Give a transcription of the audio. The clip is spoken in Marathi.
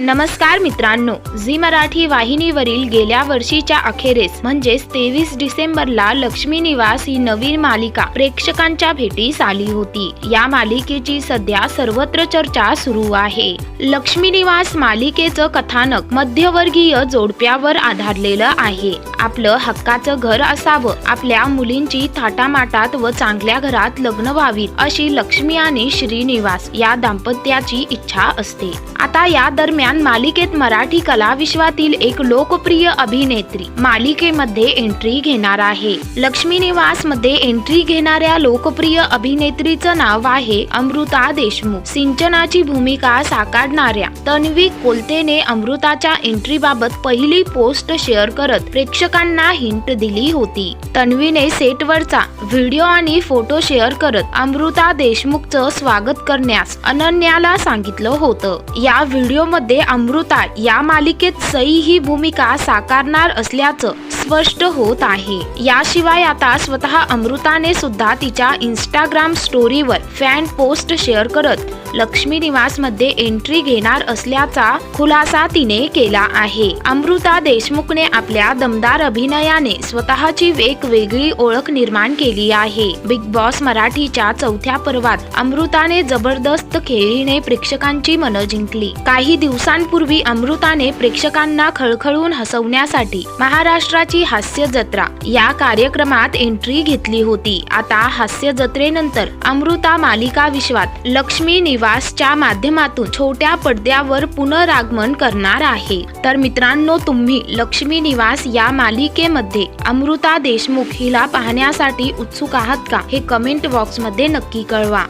नमस्कार मित्रांनो झी मराठी वाहिनीवरील गेल्या वर्षीच्या अखेरीस म्हणजेच तेवीस डिसेंबरला लक्ष्मी निवास ही नवीन मालिका प्रेक्षकांच्या भेटीस आली होती. या मालिकेची सध्या सर्वत्र चर्चा सुरू आहे. लक्ष्मी निवास मालिकेचं कथानक मध्यवर्गीय जोडप्यावर आधारलेलं आहे. आपलं हक्काचं घर असावं. आपल्या मुलींची थाटामाटात व चांगल्या घरात लग्न व्हावीत अशी लक्ष्मी आणि श्रीनिवास या दाम्पत्याची इच्छा असते. आता या दरम्यान मालिकेत मराठी कला विश्वातील एक लोकप्रिय अभिनेत्री मालिकेमध्ये एंट्री घेणार आहे. लक्ष्मी निवासमध्ये एंट्री घेणाऱ्या लोकप्रिय अभिनेत्रीचं नाव आहे अमृता देशमुख. सिंचनाची भूमिका साकारणाऱ्या तन्वी कोलतेने अमृताच्या एंट्री बाबत पहिली पोस्ट शेअर करत प्रेक्षक प्रेक्षकांना हिंट दिली होती. तन्वीने सेटवरचा व्हिडिओ आणि फोटो शेअर करत अमृता देशमुखचं स्वागत करण्यास अनन्याला सांगितलं होतं. या व्हिडिओमध्ये अमृता या मालिकेत सई ही भूमिका साकारणार असल्याचं स्पष्ट होत आहे. याशिवाय आता स्वतः अमृताने सुद्धा तिच्या इंस्टाग्राम स्टोरीवर फॅन पोस्ट शेअर करत लक्ष्मी निवासमध्ये एंट्री घेणार असल्याचा खुलासा तिने केला आहे. अमृता देशमुखने आपल्या दमदार अभिनयाने स्वतःची वेगवेगळी वेगळी ओळख निर्माण केली आहे. बिग बॉस मराठीच्या चौथ्या पर्वात अमृताने जबरदस्त खेळीने प्रेक्षकांची मनं जिंकली. काही दिवसांपूर्वी अमृताने प्रेक्षकांना खळखळून हसवण्यासाठी महाराष्ट्राची हास्य जत्रा या कार्यक्रमात एंट्री घेतली होती. आता हास्य जत्रेनंतर अमृता मालिका विश्वात लक्ष्मी निवासच्या माध्यमातून छोट्या पडद्यावर पुनरागमन करणार आहे. तर मित्रांनो तुम्ही लक्ष्मी निवास या मालिकेमध्ये अमृता देशमुख हिला पाहण्यासाठी उत्सुक आहात का? हे कमेंट बॉक्समध्ये नक्की कळवा.